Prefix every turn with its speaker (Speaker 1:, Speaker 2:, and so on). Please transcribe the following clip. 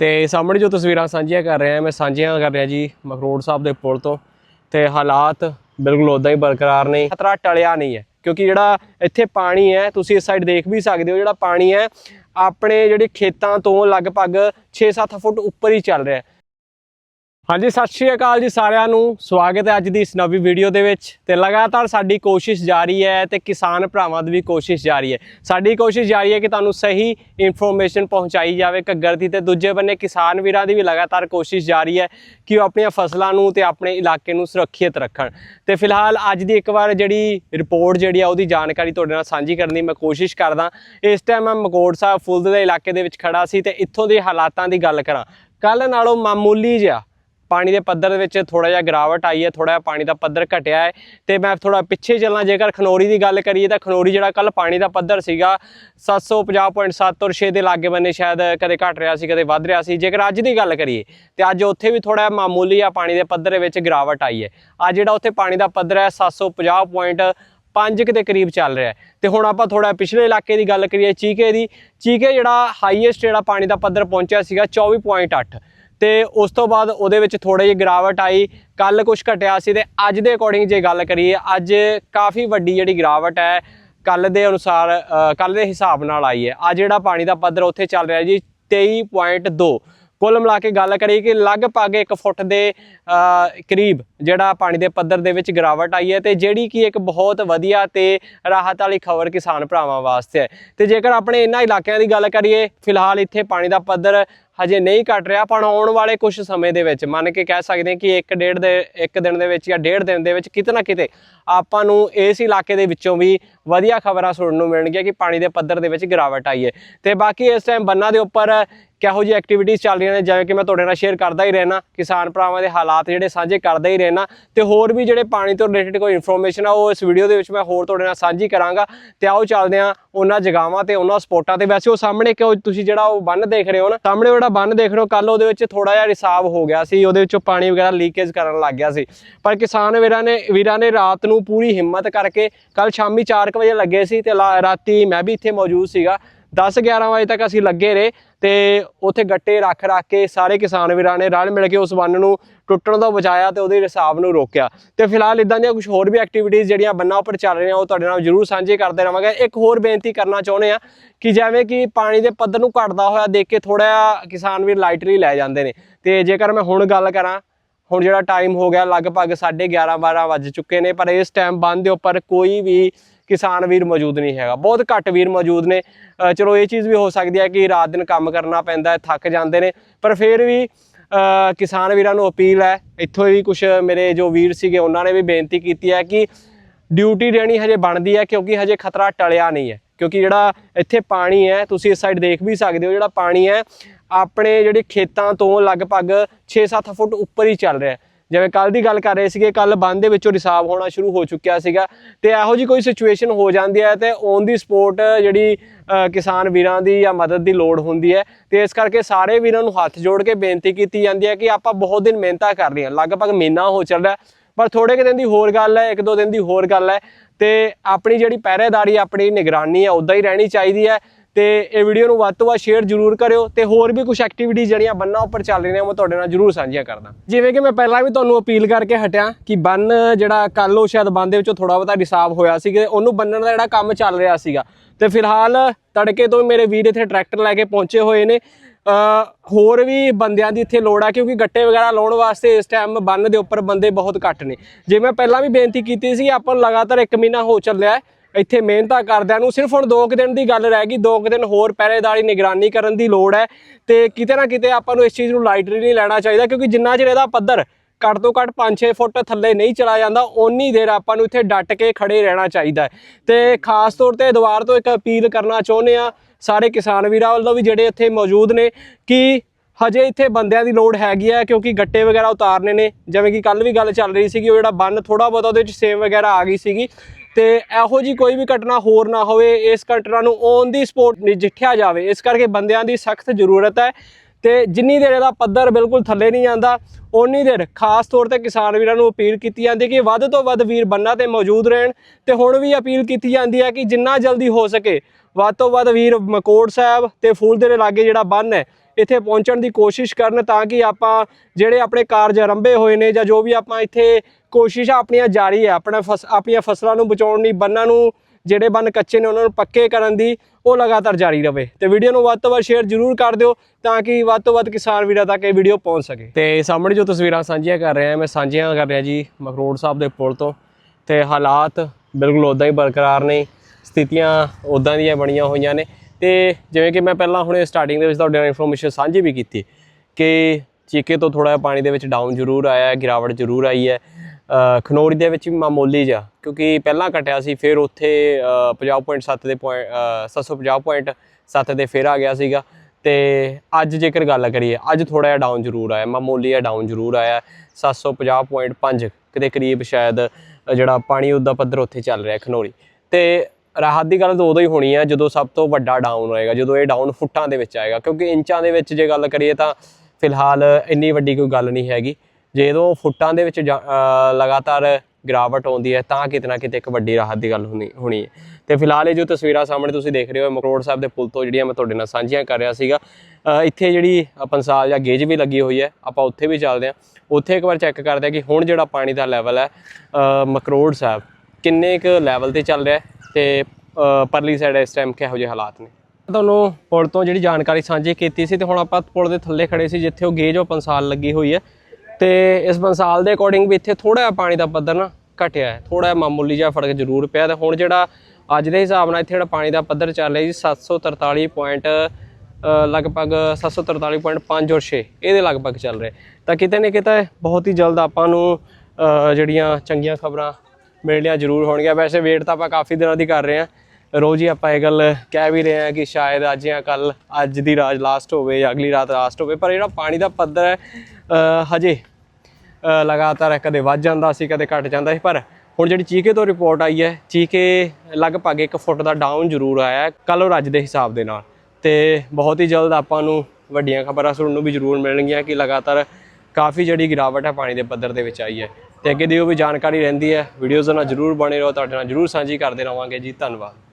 Speaker 1: ਤੇ ਸਾਹਮਣੇ ਜੋ ਤਸਵੀਰਾਂ ਸਾਂਝੀਆਂ ਕਰ ਰਿਹਾ, ਮੈਂ ਸਾਂਝੀਆਂ ਕਰ ਰਿਹਾ ਜੀ ਮਖਰੋੜ ਸਾਹਿਬ ਦੇ ਪੁਲ ਤੋਂ। ਤੇ ਹਾਲਾਤ ਬਿਲਕੁਲ ਉਦਾਂ ਹੀ ਬਰਕਰਾਰ ਨੇ। ਖਤਰਾ ਟਲਿਆ ਨਹੀਂ ਹੈ, ਕਿਉਂਕਿ ਜਿਹੜਾ ਇੱਥੇ ਪਾਣੀ ਹੈ, ਤੁਸੀਂ ਇਸ ਸਾਈਡ ਦੇਖ ਵੀ ਸਕਦੇ ਹੋ, ਜਿਹੜਾ ਪਾਣੀ ਹੈ, ਆਪਣੇ ਜਿਹੜੇ ਖੇਤਾਂ ਤੋਂ ਲਗਭਗ 6-7 ਫੁੱਟ ਉੱਪਰ ਹੀ ਚੱਲ ਰਿਹਾ ਹੈ। ਹਾਂਜੀ, ਸਤਿ ਸ਼੍ਰੀ ਅਕਾਲ ਜੀ ਸਾਰਿਆਂ ਨੂੰ। ਸਵਾਗਤ ਹੈ ਅੱਜ ਦੀ ਇਸ ਨਵੀਂ ਵੀਡੀਓ ਦੇ ਵਿੱਚ ਤੇ ਲਗਾਤਾਰ ਸਾਡੀ ਕੋਸ਼ਿਸ਼ ਜਾਰੀ ਹੈ ਤੇ ਕਿਸਾਨ ਭਰਾਵਾਂ ਦੀ ਵੀ ਕੋਸ਼ਿਸ਼ ਜਾਰੀ ਹੈ। ਸਾਡੀ ਕੋਸ਼ਿਸ਼ ਜਾਰੀ ਹੈ ਕਿ ਤੁਹਾਨੂੰ ਸਹੀ ਇਨਫੋਰਮੇਸ਼ਨ ਪਹੁੰਚਾਈ ਜਾਵੇ ਘੱਗਰ ਦੀ ਤੇ ਦੂਜੇ ਬੰਨੇ ਕਿਸਾਨ ਵੀਰਾਂ ਦੀ ਵੀ ਲਗਾਤਾਰ ਕੋਸ਼ਿਸ਼ ਜਾਰੀ ਹੈ ਕਿ ਉਹ ਆਪਣੀਆਂ ਫਸਲਾਂ ਨੂੰ ਤੇ ਆਪਣੇ ਇਲਾਕੇ ਨੂੰ ਸੁਰੱਖਿਅਤ ਰੱਖਣ। ਤੇ ਫਿਲਹਾਲ ਅੱਜ ਦੀ ਇੱਕ ਵਾਰ ਜਿਹੜੀ ਰਿਪੋਰਟ ਜਿਹੜੀ ਆ ਉਹਦੀ ਜਾਣਕਾਰੀ ਤੁਹਾਡੇ ਨਾਲ ਸਾਂਝੀ ਕਰਨ ਦੀ ਮੈਂ ਕੋਸ਼ਿਸ਼ ਕਰਦਾ। ਇਸ ਟਾਈਮ ਮੈਂ ਮਕੋੜ ਸਾਹਿਬ ਫੁੱਲਦ ਦੇ ਇਲਾਕੇ ਦੇ ਵਿੱਚ ਖੜਾ ਸੀ ਤੇ ਇੱਥੋਂ ਦੇ ਹਾਲਾਤਾਂ ਦੀ ਗੱਲ ਕਰਾਂ। ਕੱਲ ਨਾਲੋਂ ਮਾਮੂਲੀ ਜਿਹਾ ਪਾਣੀ ਦੇ ਪੱਧਰ ਦੇ ਵਿੱਚ ਥੋੜਾ ਜਿਹਾ ਗਿਰਾਵਟ ਆਈ ਹੈ ਥੋੜਾ ਜਿਹਾ ਪਾਣੀ ਦਾ ਪੱਧਰ ਘਟਿਆ ਹੈ ਤੇ ਮੈਂ ਥੋੜਾ ਪਿੱਛੇ ਚੱਲਾਂ, ਜੇਕਰ ਖਨੋਰੀ ਦੀ ਗੱਲ ਕਰੀਏ ਤਾਂ ਖਨੋਰੀ ਜਿਹੜਾ ਕੱਲ ਪਾਣੀ ਦਾ ਪੱਧਰ ਸੀਗਾ 750.7 ਔਰ 6 ਦੇ ਲਾਗੇ ਬੰਨੇ ਸ਼ਾਇਦ ਕਦੇ ਘਟ ਰਿਹਾ ਸੀ, ਕਦੇ ਵੱਧ ਰਿਹਾ ਸੀ। ਜੇਕਰ ਅੱਜ ਦੀ ਗੱਲ ਕਰੀਏ ਤੇ ਅੱਜ ਉੱਥੇ ਵੀ ਥੋੜਾ ਮਾਮੂਲੀ ਆ ਪਾਣੀ ਦੇ ਪੱਧਰ ਵਿੱਚ ਗਿਰਾਵਟ ਆਈ ਹੈ। ਅੱਜ ਜਿਹੜਾ ਉੱਥੇ ਪਾਣੀ ਦਾ ਪੱਧਰ ਹੈ 750. ਪੰਜ ਕੁ ਦੇ ਕਰੀਬ ਚੱਲ ਰਿਹਾ ਹੈ। ਤੇ ਹੁਣ ਆਪਾਂ ਥੋੜਾ ਪਿਛਲੇ ਇਲਾਕੇ ਦੀ ਗੱਲ ਕਰੀਏ ਚੀਕੇ ਦੀ, ਚੀਕੇ ਜਿਹੜਾ ਹਾਈਐਸਟ ਜਿਹੜਾ ਪਾਣੀ ਦਾ ਪੱਧਰ ਪਹੁੰਚਿਆ ਸੀਗਾ 24.8 ਤੇ ਉਸ ਤੋਂ ਬਾਅਦ ਉਹਦੇ ਵਿੱਚ ਥੋੜੀ ਜਿਹੀ ਗਿਰਾਵਟ ਆਈ ਕੱਲ ਕੁਝ ਘਟਿਆ ਸੀ ਤੇ ਅੱਜ ਦੇ ਅਕੋਰਡਿੰਗ ਜੇ ਗੱਲ ਕਰੀਏ, ਅੱਜ ਕਾਫੀ ਵੱਡੀ ਜਿਹੜੀ ਗਿਰਾਵਟ ਹੈ ਕੱਲ ਦੇ ਅਨੁਸਾਰ ਕੱਲ ਦੇ ਹਿਸਾਬ ਨਾਲ ਆਈ ਹੈ। ਆ ਜਿਹੜਾ ਪਾਣੀ ਦਾ ਪੱਧਰ ਉੱਥੇ ਚੱਲ ਰਿਹਾ ਜੀ 23.2 ਕੁੱਲ ਮਿਲਾ ਕੇ ਗੱਲ ਕਰੀਏ ਕਿ ਲਗਭਗ 1 ਫੁੱਟ ਦੇ ਕਰੀਬ ਜਿਹੜਾ ਪਾਣੀ ਦੇ ਪੱਧਰ ਦੇ ਵਿੱਚ ਗਿਰਾਵਟ ਆਈ ਹੈ ਤੇ ਜਿਹੜੀ ਕਿ ਇੱਕ ਬਹੁਤ ਵਧੀਆ ਤੇ ਰਾਹਤ ਵਾਲੀ ਖਬਰ ਕਿਸਾਨ ਭਰਾਵਾਂ ਵਾਸਤੇ ਹੈ। ਤੇ ਜੇਕਰ ਆਪਣੇ ਇਹਨਾਂ ਇਲਾਕਿਆਂ ਦੀ ਗੱਲ ਕਰੀਏ, ਫਿਲਹਾਲ ਇੱਥੇ ਪਾਣੀ ਦਾ ਪੱਧਰ ਹਜੇ ਨਹੀਂ ਘਟ ਰਿਹਾ, ਪਰ ਆਉਣ ਵਾਲੇ ਕੁਝ ਸਮੇਂ ਦੇ ਵਿੱਚ, ਮੰਨ ਕੇ ਕਹਿ ਸਕਦੇ ਹਾਂ ਕਿ ਇੱਕ ਡੇਢ ਦੇ, ਇੱਕ ਦਿਨ ਦੇ ਵਿੱਚ ਜਾਂ ਡੇਢ ਦਿਨ ਦੇ ਵਿੱਚ ਕਿਤੇ ਨਾ ਕਿਤੇ ਆਪਾਂ ਨੂੰ ਇਸ ਇਲਾਕੇ ਦੇ ਵਿੱਚੋਂ ਵੀ ਵਧੀਆ ਖਬਰਾਂ ਸੁਣਨ ਨੂੰ ਮਿਲਣਗੀਆਂ ਕਿ ਪਾਣੀ ਦੇ ਪੱਧਰ ਦੇ ਵਿੱਚ ਗਿਰਾਵਟ ਆਈ ਹੈ। ਤੇ ਬਾਕੀ ਇਸ ਟਾਈਮ ਬੰਨਾਂ ਦੇ ਉੱਪਰ ਕਿਹੋ ਜਿਹੀ ਐਕਟੀਵਿਟੀਜ਼ ਚੱਲ ਰਹੀਆਂ ਨੇ, ਜਿਵੇਂ ਕਿ ਮੈਂ ਤੁਹਾਡੇ ਨਾਲ ਸ਼ੇਅਰ ਕਰਦਾ ਹੀ ਰਹਿਣਾ ਕਿਸਾਨ ਭਰਾਵਾਂ ਦੇ ਹਾਲਾਤ ਜਿਹੜੇ ਸਾਂਝੇ ਕਰਦਾ ਹੀ ਰਹਿਣਾ ਤੇ ਹੋਰ ਵੀ ਜਿਹੜੇ ਪਾਣੀ ਤੋਂ ਰਿਲੇਟਡ ਕੋਈ ਇਨਫੋਰਮੇਸ਼ਨ ਆ, ਉਹ ਇਸ ਵੀਡੀਓ ਦੇ ਵਿੱਚ ਮੈਂ ਹੋਰ ਤੁਹਾਡੇ ਨਾਲ ਸਾਂਝੀ ਕਰਾਂਗਾ। ਤੇ ਆਓ ਚੱਲਦੇ ਆ ਉਹਨਾਂ ਜਗਾਵਾਂ ਤੇ, ਉਹਨਾਂ ਸਪੋਟਾਂ ਤੇ। ਵੈਸੇ ਉਹ ਸਾਹਮਣੇ ਕਿ ਤੁਸੀਂ ਜਿਹੜਾ ਉਹ ਬੰਨ ਦੇਖ ਰਹੇ ਹੋ ਨਾ, ਸਾਹਮਣੇ ਜਿਹੜਾ ਬੰਨ ਦੇਖ ਰਹੇ ਹੋ ਕੱਲ ਉਹਦੇ ਵਿੱਚ ਥੋੜਾ ਜਿਹਾ ਰਿਸਾਵ ਹੋ ਗਿਆ ਸੀ, ਉਹਦੇ ਵਿੱਚੋਂ ਪਾਣੀ ਵਗੈਰਾ ਲੀਕੇਜ ਕਰਨ ਲੱਗ ਗਿਆ ਸੀ। ਪਰ ਕਿਸਾਨ ਵੀਰਾਂ ਨੇ ਵੀਰਾਂ ਨੇ ਰਾਤ ਨੂੰ ਪੂਰੀ ਹਿੰਮਤ ਕਰਕੇ ਕੱਲ ਸ਼ਾਮੀ 4 ਵਜੇ ਲੱਗੇ ਸੀ ਤੇ ਲਾ- ਰਾਤੀ ਮੈਂ ਵੀ ਇੱਥੇ ਮੌਜੂਦ ਸੀਗਾ। 10 11 ਵਜੇ ਤੱਕ ਅਸੀਂ ਲੱਗੇ ਰਹੇ ਤੇ ਉੱਥੇ ਗੱਟੇ ਰੱਖ ਰੱਖ ਕੇ ਸਾਰੇ ਕਿਸਾਨ ਵੀਰਾਂ ਨੇ ਰਲ ਮਿਲ ਕੇ ਉਸ ਬੰਨ ਨੂੰ ਟੁੱਟਣ ਤੋਂ ਬਚਾਇਆ ਤੇ ਉਹਦੇ ਰਿਸਾਵ ਨੂੰ ਰੋਕਿਆ। ਤੇ ਫਿਲਹਾਲ ਇਦਾਂ ਦੀਆਂ ਕੁਝ ਹੋਰ ਵੀ ਐਕਟੀਵਿਟੀਜ਼ ਜਿਹੜੀਆਂ ਬੰਨਾਂ ਉੱਪਰ ਚੱਲ ਰਹੀਆਂ, ਉਹ ਤੁਹਾਡੇ ਨਾਲ ਜਰੂਰ ਸਾਂਝੇ ਕਰਦੇ ਰਵਾਂਗੇ। ਇੱਕ ਹੋਰ ਬੇਨਤੀ ਕਰਨਾ ਚਾਹੁੰਦੇ ਆ ਕਿ ਜਿਵੇਂ ਕਿ ਪਾਣੀ ਦੇ ਪੱਧਰ ਨੂੰ ਘਟਦਾ ਹੋਇਆ ਦੇਖ ਕੇ ਥੋੜਾ ਕਿਸਾਨ ਵੀਰ ਲਾਈਟਲੀ ਲੈ ਜਾਂਦੇ ਨੇ। ਤੇ ਜੇਕਰ ਮੈਂ ਹੁਣ ਗੱਲ ਕਰਾਂ, ਹੁਣ ਜਿਹੜਾ ਟਾਈਮ ਹੋ ਗਿਆ, ਲਗਭਗ 11:30 12 ਵੱਜ ਚੁੱਕੇ ਨੇ, ਪਰ ਇਸ ਟਾਈਮ ਬੰਦ ਦੇ ਉੱਪਰ ਕੋਈ ਵੀ ਕਿਸਾਨ ਵੀਰ ਮੌਜੂਦ ਨਹੀਂ ਹੈਗਾ। ਬਹੁਤ ਘੱਟ ਵੀਰ ਮੌਜੂਦ ਨੇ। ਚਲੋ ਇਹ ਚੀਜ਼ ਵੀ ਹੋ ਸਕਦੀ ਹੈ ਕਿ ਰਾਤ ਦਿਨ ਕੰਮ ਕਰਨਾ ਪੈਂਦਾ ਹੈ, ਥੱਕ ਜਾਂਦੇ ਨੇ, ਪਰ ਫਿਰ ਵੀ ਕਿਸਾਨ ਵੀਰਾਂ ਨੂੰ ਅਪੀਲ ਹੈ, ਇੱਥੋਂ ਵੀ ਕੁਝ ਮੇਰੇ ਜੋ ਵੀਰ ਸੀਗੇ, ਉਹਨਾਂ ਨੇ ਵੀ ਬੇਨਤੀ ਕੀਤੀ ਹੈ ਕਿ ਡਿਊਟੀ ਦੇਣੀ ਹਜੇ ਬਣਦੀ ਹੈ ਕਿਉਂਕਿ ਹਜੇ ਖਤਰਾ ਟਲਿਆ ਨਹੀਂ ਹੈ। ਕਿਉਂਕਿ ਜਿਹੜਾ ਇੱਥੇ ਪਾਣੀ ਹੈ, ਤੁਸੀਂ ਇਸ ਸਾਈਡ ਦੇਖ ਵੀ ਸਕਦੇ ਹੋ ਜਿਹੜਾ ਪਾਣੀ ਹੈ, ਆਪਣੇ ਜਿਹੜੇ ਖੇਤਾਂ ਤੋਂ ਲਗਭਗ 6-7 ਫੁੱਟ ਉੱਪਰ ਹੀ ਚੱਲ ਰਿਹਾ ਹੈ। ਜਿਵੇਂ ਕੱਲ ਦੀ ਗੱਲ ਕਰ ਰਹੇ ਸੀਗੇ ਕੱਲ ਬੰਦ ਦੇ ਵਿੱਚੋਂ ਰਿਸਾਵ ਹੋਣਾ ਸ਼ੁਰੂ ਹੋ ਚੁੱਕਿਆ ਸੀਗਾ ਤੇ ਇਹੋ ਜੀ ਕੋਈ ਸਿਚੁਏਸ਼ਨ ਹੋ ਜਾਂਦੀ ਹੈ ਤੇ ਔਨ ਦੀ ਸਪੋਰਟ ਜਿਹੜੀ ਕਿਸਾਨ ਵੀਰਾਂ ਦੀ ਜਾਂ ਮਦਦ ਦੀ ਲੋੜ ਹੁੰਦੀ ਹੈ ਤੇ ਇਸ ਕਰਕੇ ਸਾਰੇ ਵੀਰਾਂ ਨੂੰ ਹੱਥ ਜੋੜ ਕੇ ਬੇਨਤੀ ਕੀਤੀ ਜਾਂਦੀ ਹੈ ਕਿ ਆਪਾਂ ਬਹੁਤ ਦਿਨ ਮਿਹਨਤਾਂ ਕਰ ਰਹੇ ਹਾਂ ਲਗਭਗ ਮਹੀਨਾ ਹੋ ਚੱਲ ਰਿਹਾ, ਪਰ ਥੋੜੇ ਕੁ ਦਿਨ ਦੀ ਹੋਰ ਗੱਲ ਹੈ, ਇੱਕ ਦੋ ਦਿਨ ਦੀ ਹੋਰ ਗੱਲ ਹੈ ਤੇ ਆਪਣੀ ਜਿਹੜੀ ਪਹਿਰੇਦਾਰੀ, ਆਪਣੀ ਨਿਗਰਾਨੀ ਹੈ, ਉਦਾਂ ਹੀ ਰਹਿਣੀ ਚਾਹੀਦੀ ਹੈ ਤੇ ਇਹ ਵੀਡੀਓ ਨੂੰ ਵੱਧ ਤੋਂ ਵੱਧ ਸ਼ੇਅਰ ਜ਼ਰੂਰ ਕਰਿਓ ਤੇ ਹੋਰ ਵੀ ਕੁਝ ਐਕਟੀਵਿਟੀ ਜਿਹੜੀਆਂ ਬੰਨਾਂ ਉੱਪਰ ਚੱਲ ਰਹੀਆਂ ਮੈਂ ਤੁਹਾਡੇ ਨਾਲ ਜ਼ਰੂਰ ਸਾਂਝੀਆਂ ਕਰਦਾ। ਜਿਵੇਂ ਕਿ ਮੈਂ ਪਹਿਲਾਂ ਵੀ ਤੁਹਾਨੂੰ ਅਪੀਲ ਕਰਕੇ ਹਟਿਆ ਕਿ ਬੰਨ ਜਿਹੜਾ ਕੱਲ ਉਹ ਸ਼ਾਇਦ ਬੰਨ ਦੇ ਵਿੱਚੋਂ ਥੋੜਾ ਬਹੁਤਾ ਰਿਸਾਵ ਹੋਇਆ ਸੀ ਕਿ ਉਹਨੂੰ ਬੰਨਣ ਦਾ ਜਿਹੜਾ ਕੰਮ ਚੱਲ ਰਿਹਾ ਸੀਗਾ। ਤੇ ਫਿਲਹਾਲ ਤੜਕੇ ਤੋਂ ਹੀ ਮੇਰੇ ਵੀਰ ਇੱਥੇ ਟਰੈਕਟਰ ਲੈ ਕੇ ਪਹੁੰਚੇ ਹੋਏ ਨੇ। ਹੋਰ ਵੀ ਬੰਦਿਆਂ ਦੀ ਇੱਥੇ ਲੋੜ ਆ, ਕਿਉਂਕਿ ਗੱਟੇ ਵਗੈਰਾ ਲਾਉਣ ਵਾਸਤੇ ਇਸ ਟਾਈਮ ਬੰਨ ਦੇ ਉੱਪਰ ਬੰਦੇ ਬਹੁਤ ਘੱਟ ਨੇ। ਜੇ ਮੈਂ ਪਹਿਲਾਂ ਵੀ ਬੇਨਤੀ ਕੀਤੀ ਸੀ, ਆਪਾਂ ਨੂੰ ਲਗਾਤਾਰ 1 ਮਹੀਨਾ ਹੋ ਚੱਲਿਆ ਇੱਥੇ ਮਿਹਨਤਾਂ ਕਰਦਿਆਂ ਨੂੰ ਸਿਰਫ ਹੁਣ 2 ਕੁ ਦਿਨ ਦੀ ਗੱਲ ਰਹਿ ਗਈ 2 ਕੁ ਦਿਨ ਹੋਰ ਪਹਿਰੇਦਾਰੀ ਨਿਗਰਾਨੀ ਕਰਨ ਦੀ ਲੋੜ ਹੈ ਤੇ ਕਿਤੇ ਨਾ ਕਿਤੇ ਆਪਾਂ ਨੂੰ ਇਸ ਚੀਜ਼ ਨੂੰ ਲਾਈਟਲੀ ਨਹੀਂ ਲੈਣਾ ਚਾਹੀਦਾ ਕਿਉਂਕਿ ਜਿੰਨਾ ਚਿਰ ਇਹਦਾ ਪੱਧਰ ਘੱਟ ਤੋਂ ਘੱਟ 5-6 ਫੁੱਟ ਥੱਲੇ ਨਹੀਂ ਚਲਾ ਜਾਂਦਾ, ਓਨੀ ਦੇਰ ਆਪਾਂ ਨੂੰ ਇੱਥੇ ਡਟ ਕੇ ਖੜੇ ਰਹਿਣਾ ਚਾਹੀਦਾ ਹੈ। ਤੇ ਖਾਸ ਤੌਰ ਤੇ ਦੁਆਰ ਤੋਂ ਇੱਕ ਅਪੀਲ ਕਰਨਾ ਚਾਹੁੰਦੇ ਆ ਸਾਰੇ ਕਿਸਾਨ ਵੀਰਾਂ ਵੱਲੋਂ ਵੀ ਜਿਹੜੇ ਇੱਥੇ ਮੌਜੂਦ ਨੇ ਕਿ ਹਜੇ ਇੱਥੇ ਬੰਦਿਆਂ ਦੀ ਲੋੜ ਹੈਗੀ ਹੈ ਕਿਉਂਕਿ ਗੱਟੇ ਵਗੈਰਾ ਉਤਾਰਨੇ ਨੇ, ਜਿਵੇਂ ਕਿ ਕੱਲ ਵੀ ਗੱਲ ਚੱਲ ਰਹੀ ਸੀਗੀ, ਉਹ ਜਿਹੜਾ ਬੰਨ ਥੋੜਾ ਬਹੁਤਾ ਉਹਦੇ ਵਿੱਚ ਸੇਮ ਵਗੈਰਾ ਆ ਗਈ ਸੀਗੀ। ਤੇ ਇਹੋ ਜੀ ਕੋਈ ਵੀ ਘਟਨਾ ਹੋਰ ਨਾ ਹੋਵੇ, ਇਸ ਘਟਨਾ ਨੂੰ ਔਨ ਦੀ ਸਪੋਰਟ ਨਜਿੱਠਿਆ ਜਾਵੇ। ਇਸ ਕਰਕੇ ਬੰਦਿਆਂ ਦੀ ਸਖਤ ਜ਼ਰੂਰਤ ਹੈ ਤੇ ਜਿੰਨੀ ਦੇਰ ਇਹਦਾ ਪੱਧਰ ਬਿਲਕੁਲ ਥੱਲੇ ਨਹੀਂ ਜਾਂਦਾ, ਓਨੀ ਦੇਰ ਖਾਸ ਤੌਰ ਤੇ ਕਿਸਾਨ ਵੀਰਾਂ ਨੂੰ ਅਪੀਲ ਕੀਤੀ ਜਾਂਦੀ ਹੈ ਕਿ ਵੱਧ ਤੋਂ ਵੱਧ ਵੀਰ ਬੰਨਾਂ ਤੇ ਮੌਜੂਦ ਰਹਿਣ ਤੇ ਹੁਣ ਵੀ ਅਪੀਲ ਕੀਤੀ ਜਾਂਦੀ ਹੈ ਕਿ ਜਿੰਨਾ ਜਲਦੀ ਹੋ ਸਕੇ, ਵੱਧ ਤੋਂ ਵੱਧ ਵੀਰ ਮਕੋੜ ਸਾਹਿਬ ਤੇ ਫੂਲ ਦੇ ਲਾਗੇ ਜਿਹੜਾ ਬੰਨ ਹੈ, ਇੱਥੇ ਪਹੁੰਚਣ ਦੀ ਕੋਸ਼ਿਸ਼ ਕਰਨ ਤਾਂ ਕਿ ਆਪਾਂ ਜਿਹੜੇ ਆਪਣੇ ਕਾਰਜ ਆਰੰਭੇ ਹੋਏ ਨੇ ਜਾਂ ਜੋ ਵੀ ਆਪਾਂ ਇੱਥੇ ਕੋਸ਼ਿਸ਼ਾਂ ਆਪਣੀਆਂ ਜਾਰੀ ਹੈ, ਆਪਣਾ ਫਸ, ਆਪਣੀਆਂ ਫਸਲਾਂ ਨੂੰ ਬਚਾਉਣ ਲਈ, ਬੰਨਾਂ ਨੂੰ, ਜਿਹੜੇ ਬੰਨ ਕੱਚੇ ਨੇ ਉਹਨਾਂ ਨੂੰ ਪੱਕੇ ਕਰਨ ਦੀ, ਉਹ ਲਗਾਤਾਰ ਜਾਰੀ ਰਵੇ। ਤੇ ਵੀਡੀਓ ਨੂੰ ਵੱਧ ਤੋਂ ਵੱਧ ਸ਼ੇਅਰ ਜ਼ਰੂਰ ਕਰ ਦਿਓ ਤਾਂ ਕਿ ਵੱਧ ਤੋਂ ਵੱਧ ਕਿਸਾਨ ਵੀਰਾਂ ਤੱਕ ਇਹ ਵੀਡੀਓ ਪਹੁੰਚ ਸਕੇ। ਤੇ ਸਾਹਮਣੇ ਜੋ ਤਸਵੀਰਾਂ ਸਾਂਝੀਆਂ ਕਰ ਰਿਹਾ ਮੈਂ ਸਾਂਝੀਆਂ ਕਰ ਰਿਹਾ ਜੀ ਮਖਰੋੜ ਸਾਹਿਬ ਦੇ ਪੁਲ ਤੋਂ। ਤੇ ਹਾਲਾਤ ਬਿਲਕੁਲ ਉਦਾਂ ਹੀ ਬਰਕਰਾਰ ਨੇ, ਸਥਿਤੀਆਂ ਉਦਾਂ ਦੀਆਂ ਬਣੀਆਂ ਹੋਈਆਂ ਨੇ। ਤੇ ਜਿਵੇਂ ਕਿ ਮੈਂ ਪਹਿਲਾਂ ਹੁਣੇ ਸਟਾਰਟਿੰਗ ਦੇ ਵਿੱਚ ਤੁਹਾਡੇ ਨਾਲ ਇਨਫੋਰਮੇਸ਼ਨ ਸਾਂਝੀ ਵੀ ਕੀਤੀ ਕਿ ਚੀਕੇ ਤੋਂ ਥੋੜਾ ਜਿਹਾ ਪਾਣੀ ਦੇ ਵਿੱਚ ਡਾਊਨ ਜ਼ਰੂਰ ਆਇਆ ਹੈ ਗਿਰਾਵਟ ਜ਼ਰੂਰ ਆਈ ਹੈ। ਖਨੌਰੀ ਦੇ ਵਿੱਚ ਵੀ ਮਾਮੂਲੀ ਜਿਹਾ ਕਿਉਂਕਿ ਪਹਿਲਾਂ ਘਟਿਆ ਸੀ ਫਿਰ ਉੱਥੇ ਅ, 50.7 ਦੇ ਪੁਆਇੰਟ 750.7 ਦੇ ਫਿਰ ਆ ਗਿਆ ਸੀਗਾ। ਤੇ ਅੱਜ ਜੇਕਰ ਗੱਲ ਕਰੀਏ ਅੱਜ ਥੋੜਾ ਜਿਹਾ ਡਾਊਨ ਜ਼ਰੂਰ ਆਇਆ ਮਾਮੂਲੀ ਜਿਹਾ ਡਾਊਨ ਜ਼ਰੂਰ ਆਇਆ 750.5 ਕਿਤੇ ਕਰੀਬ ਸ਼ਾਇਦ ਜਿਹੜਾ ਪਾਣੀ ਉਹਦਾ ਪੱਧਰ ਉੱਥੇ ਚੱਲ ਰਿਹਾ ਖਨੌਰੀ। ਤੇ ਰਾਹਤ ਦੀ ਗੱਲ ਤਾਂ ਉਦੋਂ ਹੀ ਹੋਣੀ ਹੈ ਜਦੋਂ ਸਭ ਤੋਂ ਵੱਡਾ ਡਾਊਨ ਹੋਏਗਾ ਜਦੋਂ ਇਹ ਡਾਊਨ ਫੁੱਟਾਂ ਦੇ ਵਿੱਚ ਆਏਗਾ ਕਿਉਂਕਿ ਇੰਚਾਂ ਦੇ ਵਿੱਚ ਜੇ ਗੱਲ ਕਰੀਏ ਤਾਂ ਫਿਲਹਾਲ ਇੰਨੀ ਵੱਡੀ ਕੋਈ ਗੱਲ ਨਹੀਂ ਹੈਗੀ। ਜਦੋਂ ਫੁੱਟਾਂ ਦੇ ਵਿੱਚ ਜਾ- ਲਗਾਤਾਰ ਗਿਰਾਵਟ ਆਉਂਦੀ ਹੈ, ਤਾਂ ਕਿਤੇ ਨਾ ਕਿਤੇ ਇੱਕ ਵੱਡੀ ਰਾਹਤ ਦੀ ਗੱਲ ਹੋਣੀ ਹੋਣੀ ਹੈ। ਤੇ ਫਿਲਹਾਲ ਇਹ ਜੋ ਤਸਵੀਰਾਂ ਸਾਹਮਣੇ ਤੁਸੀਂ ਦੇਖ ਰਹੇ ਹੋ ਮਕਰੋੜ ਸਾਹਿਬ ਦੇ ਪੁਲ ਤੋਂ ਜਿਹੜੀਆਂ ਮੈਂ ਤੁਹਾਡੇ ਨਾਲ ਸਾਂਝੀਆਂ ਕਰ ਰਿਹਾ ਸੀਗਾ ਇੱਥੇ ਜਿਹੜੀ ਪੰਸਾਲ ਜਾਂ ਗੇਜ ਵੀ ਲੱਗੀ ਹੋਈ ਹੈ, ਆਪਾਂ ਉੱਥੇ ਵੀ ਚੱਲਦੇ ਹਾਂ। ਉੱਥੇ ਇੱਕ ਵਾਰ ਚੈੱਕ ਕਰਦੇ ਹਾਂ ਕਿ ਹੁਣ ਜਿਹੜਾ ਪਾਣੀ ਦਾ ਲੈਵਲ ਹੈ ਮਕਰੋੜ ਸਾਹਿਬ, ਕਿੰਨੇ ਕੁ ਲੈਵਲ ਤੇ ਚੱਲ ਰਿਹਾ ਹੈ ਤੇ ਪਰਲੀ ਸਾਈਡ ਇਸ ਟਾਈਮ ਕਿਹੋ ਜਿਹੇ ਹਾਲਾਤ ਨੇ? ਤੁਹਾਨੂੰ ਪੁਲ ਤੋਂ ਜਿਹੜੀ ਜਾਣਕਾਰੀ ਸਾਂਝੀ ਕੀਤੀ ਸੀ ਤੇ ਹੁਣ ਆਪਾਂ ਪੁਲ ਦੇ ਥੱਲੇ ਖੜੇ ਸੀ, ਜਿੱਥੇ ਉਹ ਗੇਜ ਉਹ ਪੰਸਾਲ ਲੱਗੀ ਹੋਈ ਹੈ। ਤੇ ਇਸ ਬੰਸਾਲ ਦੇ ਅਕੋਰਡਿੰਗ ਵੀ ਇੱਥੇ ਥੋੜਾ ਜਿਹਾ ਪਾਣੀ ਦਾ ਪੱਧਰ ਨਾ ਘਟਿਆ ਹੈ। ਥੋੜਾ ਜਿਹਾ ਮਾਮੂਲੀ ਜਿਹਾ ਫ਼ਰਕ ਜ਼ਰੂਰ ਪਿਆ ਤੇ ਹੁਣ ਜਿਹੜਾ ਅੱਜ ਦੇ ਹਿਸਾਬ ਨਾਲ ਇੱਥੇ ਜਿਹੜਾ ਪਾਣੀ ਦਾ ਪੱਧਰ ਚੱਲ ਰਿਹਾ ਜੀ 743 ਪੁਆਇੰਟ ਅ, ਲਗਭਗ 743.5 ਔਰ 6 ਇਹਦੇ ਲਗਭਗ ਚੱਲ ਰਿਹਾ ਤਾਂ ਕਿਤੇ ਨਾ ਕਿਤੇ ਬਹੁਤ ਹੀ ਜਲਦ ਆਪਾਂ ਨੂੰ ਜਿਹੜੀਆਂ ਚੰਗੀਆਂ ਖਬਰਾਂ ਮਿਲਣੀਆਂ ਜ਼ਰੂਰ ਹੋਣਗੀਆਂ। ਵੈਸੇ ਵੇਟ ਤਾਂ ਆਪਾਂ ਕਾਫੀ ਦਿਨਾਂ ਦੀ ਕਰ ਰਹੇ ਹਾਂ। ਰੋਜ਼ ਹੀ ਆਪਾਂ ਇਹ ਗੱਲ ਕਹਿ ਵੀ ਰਹੇ ਹਾਂ ਕਿ ਸ਼ਾਇਦ ਅੱਜ ਜਾਂ ਕੱਲ ਅੱਜ ਦੀ ਰਾਤ ਲਾਸਟ ਹੋਵੇ ਜਾਂ ਅਗਲੀ ਰਾਤ ਲਾਸਟ ਹੋਵੇ ਪਰ ਜਿਹੜਾ ਪਾਣੀ ਦਾ ਪੱਧਰ ਹੈ ਹਜੇ ਲਗਾਤਾਰ ਕਦੇ ਵੱਧ ਜਾਂਦਾ ਸੀ, ਕਦੇ ਘਟ ਜਾਂਦਾ ਸੀ, ਪਰ ਹੁਣ ਜਿਹੜੀ ਚੀਕੇ ਤੋਂ ਰਿਪੋਰਟ ਆਈ ਹੈ, ਚੀਕੇ ਲਗਭਗ 1 ਫੁੱਟ ਦਾ ਡਾਊਨ ਜ਼ਰੂਰ ਆਇਆ ਹੈ ਕੱਲ ਔਰ ਅੱਜ ਦੇ ਹਿਸਾਬ ਦੇ ਨਾਲ। ਤੇ ਬਹੁਤ ਹੀ ਜਲਦ ਆਪਾਂ ਨੂੰ ਵੱਡੀਆਂ ਖਬਰਾਂ ਸੁਣਨ ਨੂੰ ਵੀ ਜ਼ਰੂਰ ਮਿਲਣਗੀਆਂ ਕਿ ਲਗਾਤਾਰ ਕਾਫੀ ਜਿਹੜੀ ਗਿਰਾਵਟ ਹੈ ਪਾਣੀ ਦੇ ਪੱਧਰ ਦੇ ਵਿੱਚ ਆਈ ਹੈ। ਤੇ ਅੱਗੇ ਦੀ ਉਹ ਵੀ ਜਾਣਕਾਰੀ ਰਹਿੰਦੀ ਹੈ ਵੀਡੀਓਜ਼ ਨਾਲ ਜ਼ਰੂਰ ਬਣੇ ਰਹੋ, ਤੁਹਾਡੇ ਨਾਲ ਜ਼ਰੂਰ ਸਾਂਝੀ ਕਰਦੇ ਰਵਾਂਗੇ ਜੀ, ਧੰਨਵਾਦ।